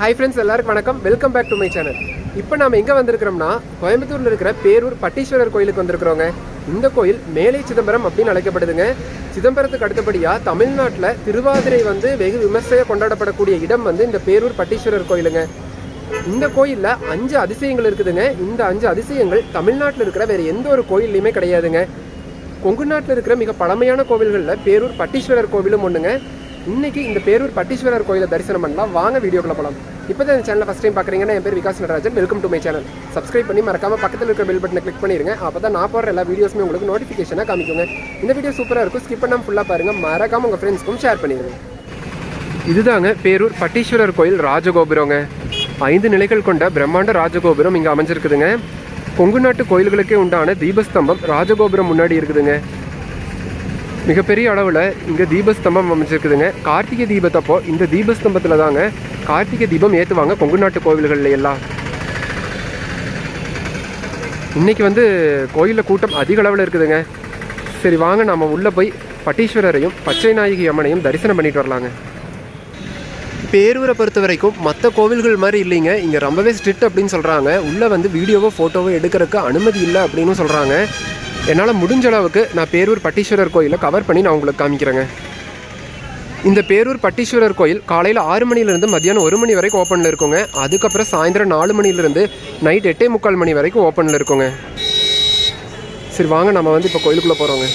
Hi friends எல்லாருக்கும் வணக்கம். Welcome back to my channel இப்போ நம்ம எங்கே வந்திருக்கிறோம்னா கோயம்புத்தூரில் இருக்கிற பேரூர் பட்டீஸ்வரர் கோயிலுக்கு வந்திருக்கிறோங்க. இந்த கோயில் மேலை சிதம்பரம் அப்படின்னு அழைக்கப்படுதுங்க. சிதம்பரத்துக்கு அடுத்தபடியாக தமிழ்நாட்டில் திருவாதிரை வந்து வெகு விமர்சையாக கொண்டாடப்படக்கூடிய இடம் வந்து இந்த பேரூர் பட்டீஸ்வரர் கோயிலுங்க. இந்த கோயிலில் அஞ்சு அதிசயங்கள் இருக்குதுங்க. இந்த அஞ்சு அதிசயங்கள் தமிழ்நாட்டில் இருக்கிற வேறு எந்த ஒரு கோயில்லையுமே கிடையாதுங்க. கொங்கு நாட்டில் இருக்கிற மிக பழமையான கோவில்களில் பேரூர் பட்டீஸ்வரர் கோவிலும் ஒன்றுங்க இன்னைக்கு இந்த பேரூர் பட்டீஸ்வரர் கோயிலை தரிசனம் பண்ணலாம். வாங்க வீடியோக்குள்ள போகலாம் இப்போ தான் இந்த சேனலை ஃபஸ்ட் டைம் பார்க்குறீங்கன்னா என் பேர் Vikas Natarajan. Welcome to my channel subscribe பண்ணி மறக்காம பக்கத்தில் இருக்கிற பெல் பட்டனை கிளிக் பண்ணிருங்க. அப்போ தான் நான் போடுற எல்லா வீடியோஸுமே உங்களுக்கு நோட்டிஃபிகேஷனாக காமிக்குங்க. இந்த வீடியோ சூப்பராக இருக்கும். ஸ்கிப் பண்ணாமல் ஃபுல்லாக பாருங்க. மறக்காம உங்கள் ஃப்ரெண்ட்ஸ்க்கும் ஷேர் பண்ணிடுங்க இதுதாங்க பேரூர் பட்டீஸ்வரர் கோயில் ராஜகோபுரங்க. ஐந்து நிலைகள் கொண்ட பிரம்மாண்ட ராஜகோபுரம் இங்கே அமைஞ்சிருக்குதுங்க. கொங்கு நாட்டு கோயில்களுக்கே உண்டான தீபஸ்தம்பம் ராஜகோபுரம் முன்னாடி இருக்குதுங்க. மிகப்பெரிய அளவில் இங்கே தீபஸ்தம்பம் அமைஞ்சிருக்குதுங்க. கார்த்திகை தீபத்தப்போ இந்த தீபஸ்தம்பத்தில் தாங்க கார்த்திகை தீபம் ஏற்றுவாங்க கொங்கு நாட்டு கோவில்கள்ல எல்லாம். இன்னைக்கு வந்து கோயிலில் கூட்டம் அதிக அளவில் இருக்குதுங்க. சரி வாங்க நாம உள்ளே போய் பட்டீஸ்வரரையும் பச்சை நாயகி அம்மனையும் தரிசனம் பண்ணிட்டு வரலாங்க. பேரூரை பொறுத்த வரைக்கும் மற்ற கோவில்கள் மாதிரி இல்லைங்க. இங்கே ரொம்பவே ஸ்ட்ரிக்ட் அப்படின்னு சொல்கிறாங்க உள்ளே வந்து வீடியோவோ ஃபோட்டோவோ எடுக்கிறதுக்கு அனுமதி இல்லை அப்படின்னு சொல்கிறாங்க என்னால் முடிஞ்ச அளவுக்கு நான் பேரூர் பட்டீஸ்வரர் கோயிலை கவர் பண்ணி நான் உங்களுக்கு காமிக்கிறேங்க. இந்த பேரூர் பட்டீஸ்வரர் கோயில் காலையில் ஆறு மணிலேருந்து மதியானம் ஒரு மணி வரைக்கும் ஓப்பனில் இருக்குங்க. அதுக்கப்புறம் சாயந்தரம் நாலு மணிலேருந்து நைட் எட்டே முக்கால் மணி வரைக்கும் ஓப்பனில் இருக்குங்க. சரி வாங்க நம்ம வந்து இப்போ கோயிலுக்குள்ளே போகிறோங்க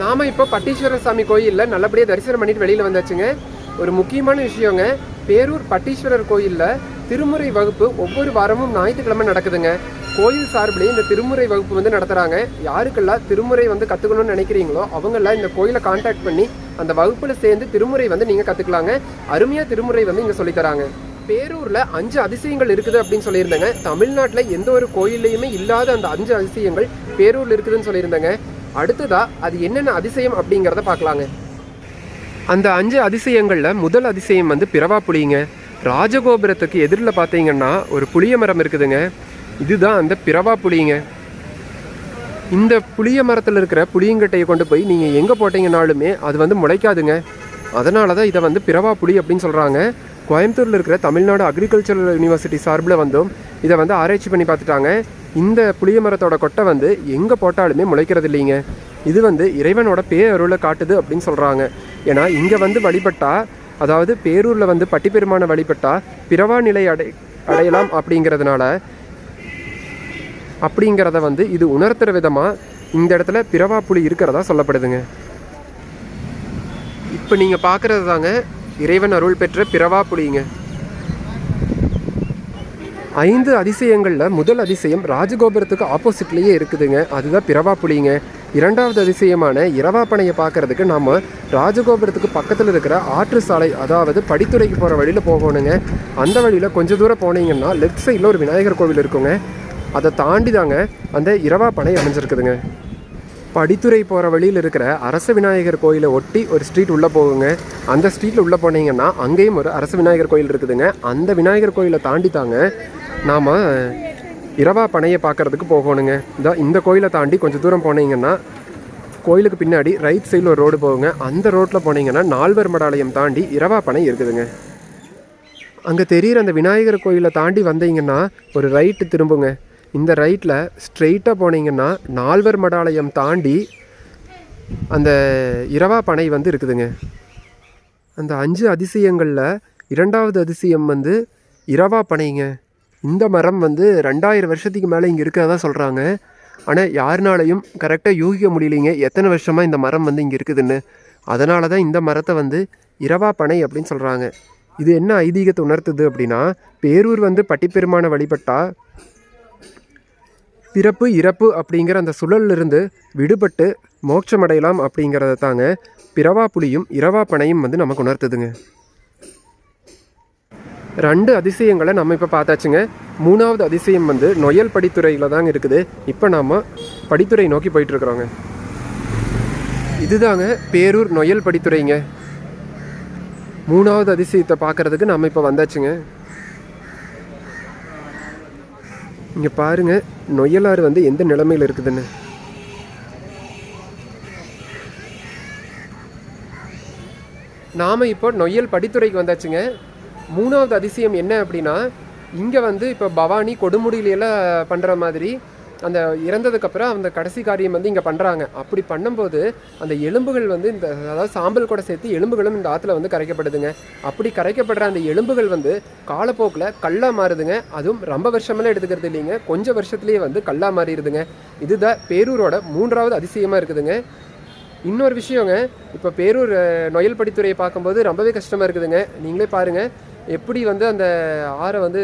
நாம் இப்போ பட்டீஸ்வரர் சாமி கோயிலில் நல்லபடியாக தரிசனம் பண்ணிட்டு வெளியில் வந்தாச்சுங்க. ஒரு முக்கியமான விஷயங்க பேரூர் பட்டீஸ்வரர் கோயிலில் திருமுறை வகுப்பு ஒவ்வொரு வாரமும் ஞாயிற்றுக்கிழமை நடக்குதுங்க. கோயில் சார்பிலேயே இந்த திருமுறை வகுப்பு வந்து நடத்துகிறாங்க யாருக்கெல்லாம் திருமுறை வந்து கற்றுக்கணும்னு நினைக்கிறீங்களோ அவங்கெல்லாம் இந்த கோயிலை காண்டாக்ட் பண்ணி அந்த வகுப்பில் சேர்ந்து திருமுறை வந்து நீங்கள் கற்றுக்கலாங்க அருமையாக திருமுறை வந்து இங்கே சொல்லித்தராங்க பேரூரில் அஞ்சு அதிசயங்கள் இருக்குது அப்படின்னு சொல்லியிருந்தேங்க. தமிழ்நாட்டில் எந்த ஒரு கோயில்லையுமே இல்லாத அந்த அஞ்சு அதிசயங்கள் பேரூரில் இருக்குதுன்னு சொல்லியிருந்தேங்க. அடுத்ததா அது என்னென்ன அதிசயம் அப்படிங்கிறத பார்க்கலாங்க. அந்த அஞ்சு அதிசயங்களில் முதல் அதிசயம் வந்து பிறவா புலிங்க. ராஜகோபுரத்துக்கு எதிரில் பார்த்தீங்கன்னா ஒரு புளிய மரம் இருக்குதுங்க. இதுதான் அந்த பிறவா புளிங்க இந்த புளிய மரத்தில் இருக்கிற புளியங்கட்டையை கொண்டு போய் நீங்கள் எங்கே போட்டிங்கனாலுமே அது வந்து முளைக்காதுங்க. அதனால தான் இதை வந்து பிறவா புளி அப்படின்னு சொல்கிறாங்க கோயம்புத்தூரில் இருக்கிற தமிழ்நாடு அக்ரிகல்ச்சரல் யூனிவர்சிட்டி சார்பில் வந்தும் இதை வந்து ஆராய்ச்சி பண்ணி பார்த்துட்டாங்க. இந்த புளிய மரத்தோட கொட்டை வந்து எங்கே போட்டாலுமே முளைக்கிறது இல்லைங்க. இது வந்து இறைவனோட பேரருளை காட்டுது அப்படின்னு சொல்கிறாங்க ஏன்னா இங்கே வந்து வழிபட்டா அதாவது பேரூரில் வந்து பட்டிப்பெருமான வழிபட்டா பிறவா நிலை அடை அடையலாம் அப்படிங்கிறதுனால அப்படிங்கிறத வந்து இது உணர்த்துற விதமாக இந்த இடத்துல பிறவா புலி இருக்கிறதா சொல்லப்படுதுங்க. இப்போ நீங்கள் பார்க்குறது தாங்க இறைவன் அருள் பெற்ற பிறவா புலிங்க ஐந்து அதிசயங்களில் முதல் அதிசயம் ராஜகோபுரத்துக்கு ஆப்போசிட்லேயே இருக்குதுங்க. அதுதான் பிறவா புலிங்க. இரண்டாவது அதிசயமான இரவாப்பனையை பார்க்கறதுக்கு நாம் ராஜகோபுரத்துக்கு பக்கத்தில் இருக்கிற ஆற்று சாலை அதாவது படித்துறைக்கு போகிற வழியில் போகணுங்க. அந்த வழியில் கொஞ்சம் தூரம் போனீங்கன்னா லெஃப்ட் சைடில் ஒரு விநாயகர் கோவில் இருக்குங்க. அதை தாண்டி தாங்க அந்த இரவாப்பனை அமைஞ்சிருக்குதுங்க. படித்துறை போகிற வழியில் இருக்கிற அரச விநாயகர் கோயிலை ஒட்டி ஒரு ஸ்ட்ரீட் உள்ளே போகுங்க. அந்த ஸ்ட்ரீட்டில் உள்ளே போனீங்கன்னா அங்கேயும் ஒரு அரச விநாயகர் கோயில் இருக்குதுங்க. அந்த விநாயகர் கோயிலை தாண்டி தாங்க நாம் இரவா பனையை பார்க்கறதுக்கு போகணுங்க. இந்த இந்த கோயிலை தாண்டி கொஞ்சம் தூரம் போனீங்கன்னா கோயிலுக்கு பின்னாடி ரைட் சைடில் ஒரு ரோடு போகுங்க. அந்த ரோட்டில் போனீங்கன்னா நால்வர் மடாலயம் தாண்டி இரவா பனை இருக்குதுங்க. அங்கே தெரிகிற அந்த விநாயகர் கோயிலை தாண்டி வந்தீங்கன்னா ஒரு ரைட்டு திரும்புங்க. இந்த ரைட்டில் ஸ்ட்ரெயிட்டாக போனீங்கன்னா நால்வர் மடாலயம் தாண்டி அந்த இரவா பனை வந்து இருக்குதுங்க. அந்த அஞ்சு அதிசயங்களில் இரண்டாவது அதிசயம் வந்து இரவா பனைங்க. இந்த மரம் வந்து ரெண்டாயிரம் வருஷத்துக்கு மேலே இங்கே இருக்கிறதா சொல்கிறாங்க ஆனால் யாருனாலையும் கரெக்டாக யூகிக்க முடியலைங்க. எத்தனை வருஷமாக இந்த மரம் வந்து இங்கே இருக்குதுன்னு. அதனால தான் இந்த மரத்தை வந்து இரவா பனை அப்படின்னு சொல்கிறாங்க இது என்ன ஐதீகத்தை உணர்த்துது அப்படின்னா பேரூர் வந்து பட்டிப்பெருமான வழிபட்டால் பிறப்பு இறப்பு அப்படிங்கிற அந்த சுழல்லிருந்து விடுபட்டு மோட்சமடையலாம் அப்படிங்கிறத தாங்க பிறவா புலியும் இரவா பனையும் வந்து நமக்கு உணர்த்துதுங்க. ரெண்டு அதிசயங்களை நம்ம இப்போ பார்த்தாச்சுங்க. மூணாவது அதிசயம் வந்து நொயல் படித்துறையில் தாங்க இருக்குது. இப்போ நாம் படித்துறை நோக்கி போயிட்டுருக்குறோங்க. இதுதாங்க பேரூர் நொயல் படித்துறைங்க. மூணாவது அதிசயத்தை பார்க்கறதுக்கு நம்ம இப்போ வந்தாச்சுங்க. இங்கே பாருங்க நொயலாறு வந்து எந்த நிலைமையில் இருக்குதுன்னு. நாம் இப்போ நொய்யல் படித்துறைக்கு வந்தாச்சுங்க. மூணாவது அதிசயம் என்ன அப்படின்னா இங்கே வந்து இப்போ பவானி கொடுமுடியிலெல்லாம் பண்ணுற மாதிரி அந்த இறந்ததுக்கப்புறம் அந்த கடைசி காரியம் வந்து இங்கே பண்ணுறாங்க அப்படி பண்ணும்போது அந்த எலும்புகள் வந்து இந்த அதாவது சாம்பல் கூட சேர்த்து எலும்புகளும் இந்த ஆற்றுல வந்து கரைக்கப்படுதுங்க. அப்படி கரைக்கப்படுற அந்த எலும்புகள் வந்து காலப்போக்கில் கல்லா மாறுதுங்க. அதுவும் ரொம்ப வருஷமெல்லாம் எடுத்துக்கிறது இல்லைங்க. கொஞ்சம் வருஷத்துலேயே வந்து கல்லா மாறிடுதுங்க. இதுதான் பேரூரோட மூன்றாவது அதிசயமாக இருக்குதுங்க. இன்னொரு விஷயங்க இப்போ பேரூர் நொயல் படித்துறையை பார்க்கும்போது ரொம்பவே கஷ்டமாக இருக்குதுங்க. நீங்களே பாருங்கள் எப்படி வந்து அந்த ஆறை வந்து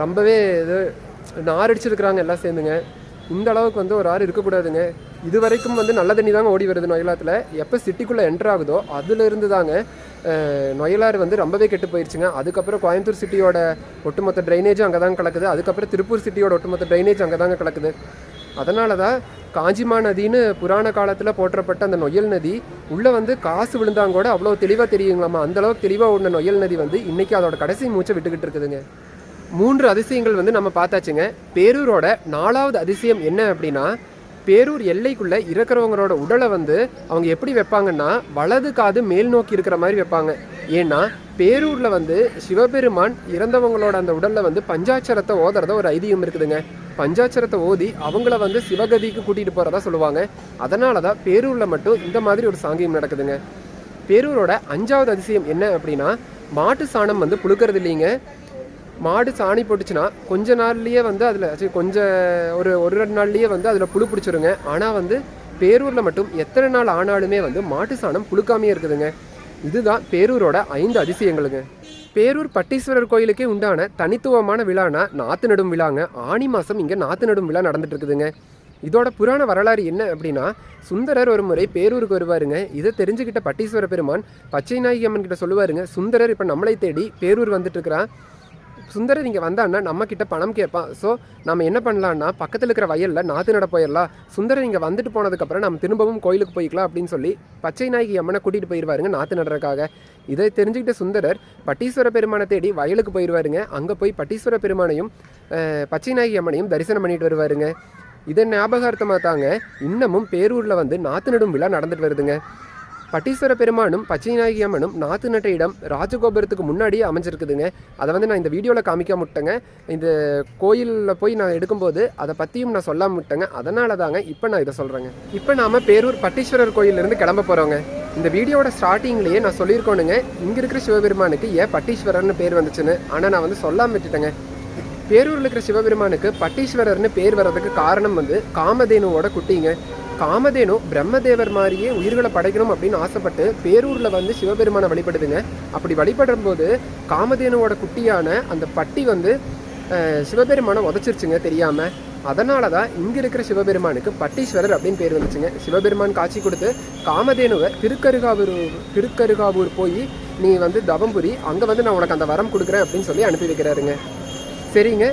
ரொம்பவே இது நார் அடிச்சிருக்கிறாங்க எல்லாம் சேர்ந்துங்க. இந்த அளவுக்கு வந்து ஒரு ஆறு இருக்கக்கூடாதுங்க. இது வரைக்கும் வந்து நல்ல தண்ணி தாங்க ஓடி வருது நொயலாத்தில் எப்போ சிட்டிக்குள்ளே என்டர் ஆகுதோ அதுலேருந்து தாங்க நொயலாறு வந்து ரொம்பவே கெட்டு போயிடுச்சுங்க அதுக்கப்புறம் கோயம்புத்தூர் சிட்டியோட ஒட்டுமொத்த ட்ரைனேஜும் அங்கே தாங்க கலக்குது. அதுக்கப்புறம் திருப்பூர் சிட்டியோட ஒட்டுமொத்த ட்ரைனேஜ் அங்கே தாங்க கலக்குது. அதனால தான் காஞ்சிமா நதின்னு புராண காலத்தில் போற்றப்பட்ட அந்த நொயல் நதி உள்ளே வந்து காசு விழுந்தாங்க கூட அவ்வளோ தெளிவாக தெரியுங்களாமா? அந்த அளவுக்கு தெளிவாக ஓடின நொயல் நதி வந்து இன்றைக்கி அதோட கடைசி மூச்சை விட்டுக்கிட்டு இருக்குதுங்க. மூன்று அதிசயங்கள் வந்து நம்ம பார்த்தாச்சுங்க. பேரூரோட நாலாவது அதிசயம் என்ன அப்படின்னா பேரூர் எல்லைக்குள்ள இருக்கிறவங்களோட உடலை வந்து அவங்க எப்படி வைப்பாங்கன்னா வலது காது மேல் நோக்கி இருக்கிற மாதிரி வைப்பாங்க. ஏன்னா பேரூரில் வந்து சிவபெருமான் இறந்தவங்களோட அந்த உடலில் வந்து பஞ்சாட்சரத்தை ஓதுறத ஒரு ஐதீகம் இருக்குதுங்க. பஞ்சாட்சரத்தை ஓதி அவங்கள வந்து சிவகதிக்கு கூட்டிகிட்டு போகிறதா சொல்லுவாங்க. அதனால தான் பேரூரில் மட்டும் இந்த மாதிரி ஒரு சாங்கியம் நடக்குதுங்க. பேரூரோட அஞ்சாவது அதிசயம் என்ன அப்படின்னா மாட்டு சாணம் வந்து புழுக்கிறது இல்லைங்க. மாடு சாணி போட்டுச்சுன்னா கொஞ்ச நாள்லேயே வந்து அதில் கொஞ்சம் ஒரு ஒரு ரெண்டு நாள்லேயே வந்து அதில் புழு பிடிச்சிருங்க. ஆனால் வந்து பேரூரில் மட்டும் எத்தனை நாள் ஆனாலுமே வந்து மாட்டு சாணம் புழுக்காமையே இருக்குதுங்க. இதுதான் பேரூரோட ஐந்து அதிசயங்களுங்க. பேரூர் பட்டீஸ்வரர் கோயிலுக்கே உண்டான தனித்துவமான விழானா நாற்று நடும் விழாங்க. ஆனி மாதம் இங்கே நாற்று நடும் விழா நடந்துட்டு இருக்குதுங்க இதோட புராண வரலாறு என்ன அப்படின்னா சுந்தரர் ஒரு முறை பேரூருக்கு வருவாருங்க. இதை தெரிஞ்சுக்கிட்ட பட்டீஸ்வர பெருமான் பச்சை நாயகி அம்மன் கிட்ட சொல்லுவாருங்க சுந்தரர் இப்போ நம்மளை தேடி பேரூர் வந்துட்டு இருக்கிறான் சுந்தரர் இங்கே வந்தான்னா நம்ம பணம் கேட்பான். ஸோ நம்ம என்ன பண்ணலான்னா பக்கத்தில் இருக்கிற வயலில் நாற்று நட போயிடலாம் சுந்தரர் இங்கே வந்துட்டு போனதுக்கப்புறம் நம்ம திரும்பவும் கோயிலுக்கு போய்க்கலாம் அப்படின்னு சொல்லி பச்சை நாயகி அம்மனை கூட்டிகிட்டு போயிடுவாருங்க நாற்று நடுறதுக்காக. இதை தெரிஞ்சுக்கிட்ட சுந்தரர் பட்டீஸ்வர பெருமானை தேடி வயலுக்கு போயிடுவாருங்க அங்கே போய் பட்டீஸ்வர பெருமானையும் பச்சை நாயகி அம்மனையும் தரிசனம் பண்ணிட்டு வருவாருங்க. இதை ஞாபகார்த்தமாக தாங்க இன்னமும் பேரூரில் வந்து நாற்று நடும் விழா நடந்துட்டு வருதுங்க. பட்டீஸ்வர பெருமானும் பச்சைநாயகி அம்மனும் நாத்து நட்ட இடம் ராஜகோபுரத்துக்கு முன்னாடியே அமைஞ்சிருக்குதுங்க. அதை வந்து நான் இந்த வீடியோவில் காமிக்க முட்டேங்க இந்த கோயிலில் போய் நான் எடுக்கும்போது அதை பற்றியும் நான் சொல்ல விட்டேங்க. அதனால தாங்க இப்போ நான் இதை சொல்கிறேங்க இப்போ நாம் பேரூர் பட்டீஸ்வரர் கோயிலிருந்து கிளம்ப போகிறோங்க இந்த வீடியோவோட ஸ்டார்டிங்லேயே நான் சொல்லியிருக்கோனுங்க. இங்கே இருக்கிற சிவபெருமானுக்கு ஏன் பட்டீஸ்வரர்னு பேர் வந்துச்சுன்னு ஆனால் நான் வந்து சொல்லாமல் விட்டுட்டேங்க. பேரூரில் இருக்கிற சிவபெருமானுக்கு பட்டீஸ்வரர்னு பேர் வர்றதுக்கு காரணம் வந்து காமதேனுவோட குட்டிங்க. காமதேனு பிரம்மதேவர் மாதிரியே உயிர்களை படைக்கணும் அப்படின்னு ஆசைப்பட்டு பேரூரில் வந்து சிவபெருமானை வழிபடுதுங்க. அப்படி வழிபடும் போது காமதேனுவோட குட்டியான அந்த பட்டி வந்து சிவபெருமானை உதச்சிருச்சுங்க தெரியாமல் அதனால தான் இங்கே இருக்கிற சிவபெருமானுக்கு பட்டீஸ்வரர் அப்படின்னு பேர் வந்துச்சுங்க. சிவபெருமான் காட்சி கொடுத்து காமதேனுவை திருக்கருகாவூர் திருக்கருகாவூர் போய் நீ வந்து தவம் புரி அங்கே வந்து நான் உனக்கு அந்த வரம் கொடுக்குறேன் அப்படின்னு சொல்லி அனுப்பி வைக்கிறாருங்க. சரிங்க.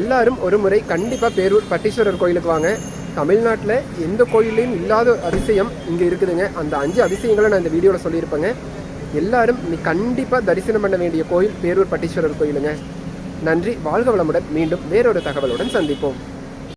எல்லாரும் ஒரு முறை கண்டிப்பாக பேரூர் பட்டீஸ்வரர் கோயிலுக்கு வாங்க. தமிழ்நாட்டில் எந்த கோயிலையும் இல்லாத அதிசயம் இங்கே இருக்குதுங்க. அந்த அஞ்சு அதிசயங்களை நான் இந்த வீடியோவில் சொல்லியிருப்பேங்க. எல்லாரும் நீ கண்டிப்பாக தரிசனம் பண்ண வேண்டிய கோயில் பேரூர் பட்டீஸ்வரர் கோயிலுங்க. நன்றி வாழ்க வளமுடன். மீண்டும் வேறொரு தகவலுடன் சந்திப்போம்.